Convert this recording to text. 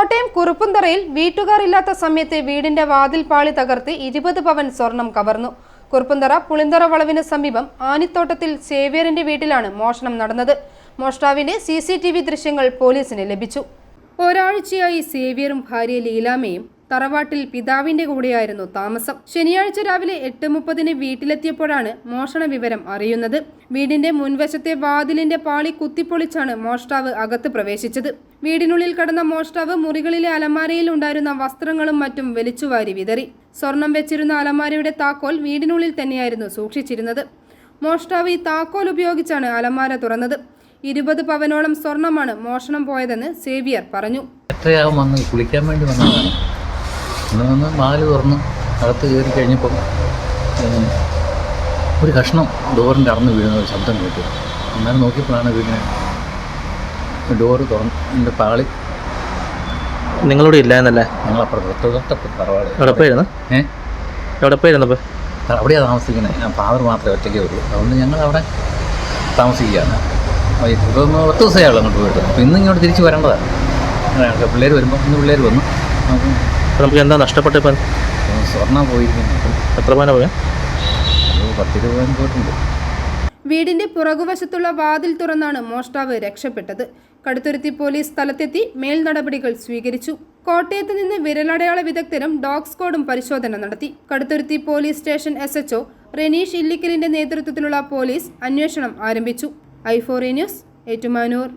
കോട്ടയം കുറുപ്പുന്തറയിൽ വീട്ടുകാർ ഇല്ലാത്ത സമയത്ത് വീടിന്റെ വാതിൽ പാളി തകർത്ത് ഇരുപത് പവൻ സ്വർണം കവർന്നു. കുറുപ്പുന്തറ പുളിന്തറ വളവിന് സമീപം ആനിത്തോട്ടത്തിൽ സേവ്യറിന്റെ വീട്ടിലാണ് മോഷണം നടന്നത്. മോഷ്ടാവിന്റെ സി ദൃശ്യങ്ങൾ പോലീസിന് ലഭിച്ചു. ഒരാഴ്ചയായി സേവ്യറും ഭാര്യ ലീലാമയും തറവാട്ടിൽ പിതാവിന്റെ കൂടെയായിരുന്നു താമസം. ശനിയാഴ്ച രാവിലെ എട്ട് മുപ്പതിന് വീട്ടിലെത്തിയപ്പോഴാണ് മോഷണ വിവരം അറിയുന്നത്. വീടിന്റെ മുൻവശത്തെ വാതിലിന്റെ പാളി കുത്തിപ്പൊളിച്ചാണ് മോഷ്ടാവ് അകത്ത് പ്രവേശിച്ചത്. വീടിനുള്ളിൽ കടന്ന മോഷ്ടാവ് മുറികളിലെ അലമാരയിൽ ഉണ്ടായിരുന്ന വസ്ത്രങ്ങളും മറ്റും വലിച്ചുവാരി വിതറി. സ്വർണം വെച്ചിരുന്ന അലമാരയുടെ താക്കോൽ വീടിനുള്ളിൽ തന്നെയായിരുന്നു സൂക്ഷിച്ചിരുന്നത്. മോഷ്ടാവ് ഈ താക്കോൽ ഉപയോഗിച്ചാണ് അലമാര തുറന്നത്. ഇരുപത് പവനോളം സ്വർണമാണ് മോഷണം പോയതെന്ന് സേവിയർ പറഞ്ഞു. കുളിക്കാൻ വേണ്ടി വന്നതാണ്? നിന്ന് നാല് തുറന്ന് അകത്ത് കയറി കഴിഞ്ഞപ്പം ഒരു കഷ്ണം ഡോറിന്റെ അടന്ന് വീഴുന്ന ഒരു ശബ്ദം കേട്ടു. അന്നേരം നോക്കിയപ്പോഴാണ് വീടിന് ഡോറ് തുറന്ന് എന്റെ പാളി. നിങ്ങളോട് ഇല്ലായിരുന്നല്ലേ ഞങ്ങളപ്പുറത്ത് തൊട്ടപ്പുറത്ത് തറവാട്. എവിടെ പോയിരുന്നു ഏഹ് എവിടെ പോയിരുന്നപ്പോൾ അവിടെയാണ് താമസിക്കുന്നത്. ഞാൻ ഫാദർ മാത്രമേ ഒറ്റയ്ക്കേ ഉള്ളൂ. അതുകൊണ്ട് ഞങ്ങൾ അവിടെ താമസിക്കുകയാണ് ഇപ്പോൾ ഒന്ന് പത്ത് ദിവസമേ ഉള്ളൂ അങ്ങോട്ട് പോയിട്ട്. അപ്പോൾ ഇന്ന് ഇങ്ങോട്ട് തിരിച്ച് വരേണ്ടതാണ്. പിള്ളേർ വരുമ്പോൾ ഇന്ന് പിള്ളേർ വന്നു. നമുക്ക് അപ്പോൾ നമുക്ക് എന്താ നഷ്ടപ്പെട്ടിപ്പം സ്വർണം പോയിരിക്കുന്നു എത്ര പവന പോയാ? പത്ത് രൂപ പോയിട്ടുണ്ട്. വീടിന്റെ പുറകുവശത്തുള്ള വാതിൽ തുറന്നാണ് മോഷ്ടാവ് രക്ഷപ്പെട്ടത്. കടുത്തുരുത്തി പോലീസ് സ്ഥലത്തെത്തി മേൽ നടപടികൾ സ്വീകരിച്ചു. കോട്ടയത്ത് നിന്ന് വിരലടയാള വിദഗ്ധരും ഡോഗ് സ്ക്വാഡും പരിശോധന നടത്തി. Kaduthuruthy police station S HO Reneesh ഇല്ലിക്കലിന്റെ നേതൃത്വത്തിലുള്ള പോലീസ് അന്വേഷണം ആരംഭിച്ചു. ഐഫോറി ന്യൂസ് ഏറ്റുമാനൂർ.